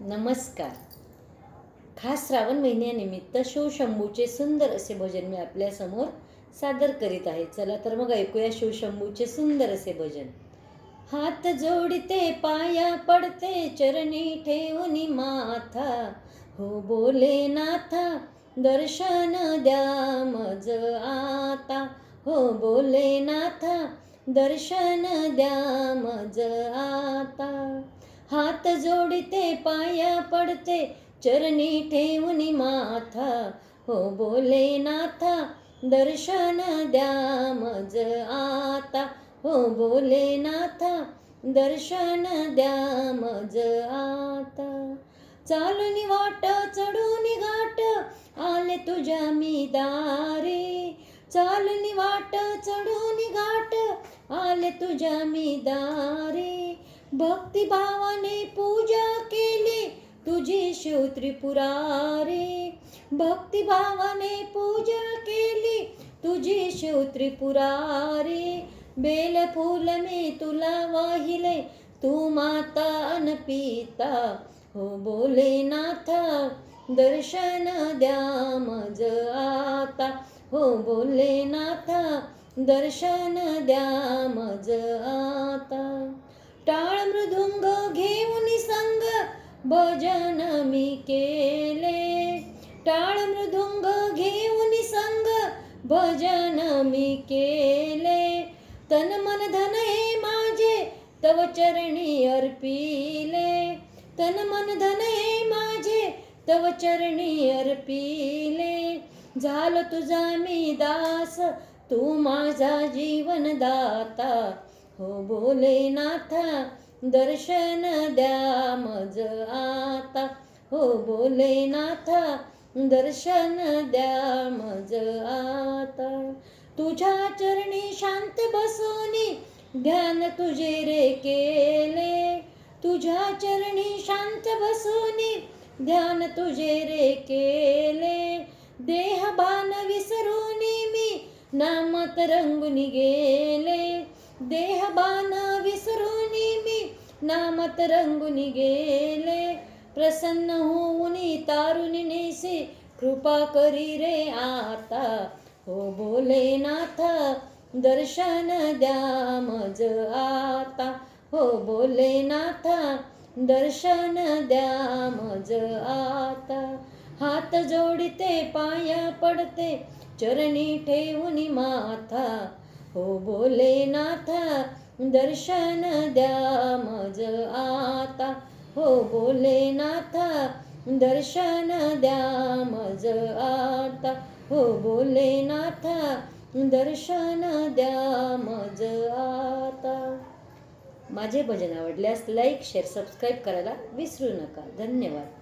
नमस्कार. खास श्रावण महिन्यानिमित्त शिवशंभूचे सुंदर असे भजन मी आपल्यासमोर सादर करीत आहे. चला तर मग ऐकूया शिवशंभूचे सुंदर असे भजन. हात जोडते पाया पडते चरणी ठेवून माथा. हो बोले नाथा दर्शन द्या मज आता. हो बोले नाथा दर्शन द्या मज आता. हात जोडते पाया पडते चरणी ठेवून माथा. हो बोले नाथा दर्शन द्या मज आता. हो बोले नाथा दर्शन द्या मज आता. चालून वाट चढून घाट आले तुझ्या मी दारे. चालून वाट चढून घाट आले तुझ्या मी दारे. भक्तिभावाने पूजा केली तुझी शिव त्रिपुरारे भक्तिभावाने पूजा केली तुझी शिव त्रिपुरारे बेल मी तुला वाहिले तू माता अन पिता। हो बोले नाथा दर्शन द्या मज आता। हो बोले नाथा दर्शन द्या मज आता। भजन मी केले. टाळ मृदुंग घेऊन संग भजन मी केले. तन मन धन हे माझे तव चरणी अर्पिले. तन मन धन हे माझे तव चरणी अर्पिले. झाल तुझा मी दास तू माझा जीवन दाता हो बोले नाथा दर्शन द्या मज आता. हो बोले नाथा दर्शन द्या मज आता. तुझ्या चरणी शांत बसोनी ध्यान तुझे रे केले. तुझ्या चरणी शांत बसोनी ध्यान तुझे रे केले. देह बाण विसरून मी नामत रंगून गेले. देह बाण विसरून मी नामत रंगून गेले प्रसन्न होऊन तारुण नेसे कृपा करी रे आता हो बोले नाथा दर्शन द्या मज आता हो बोले नाथा दर्शन द्या मज आता हात जोडते पाया पडते चरणी ठेवून माथा हो भोलेनाथ दर्शन द्या मज आता. हो भोलेनाथ दर्शन द्या मज आता. हो भोलेनाथ दर्शन द्या मज आता. माझे भजन आवडल्यास लाईक शेअर सबस्क्राईब करायला विसरू नका. धन्यवाद.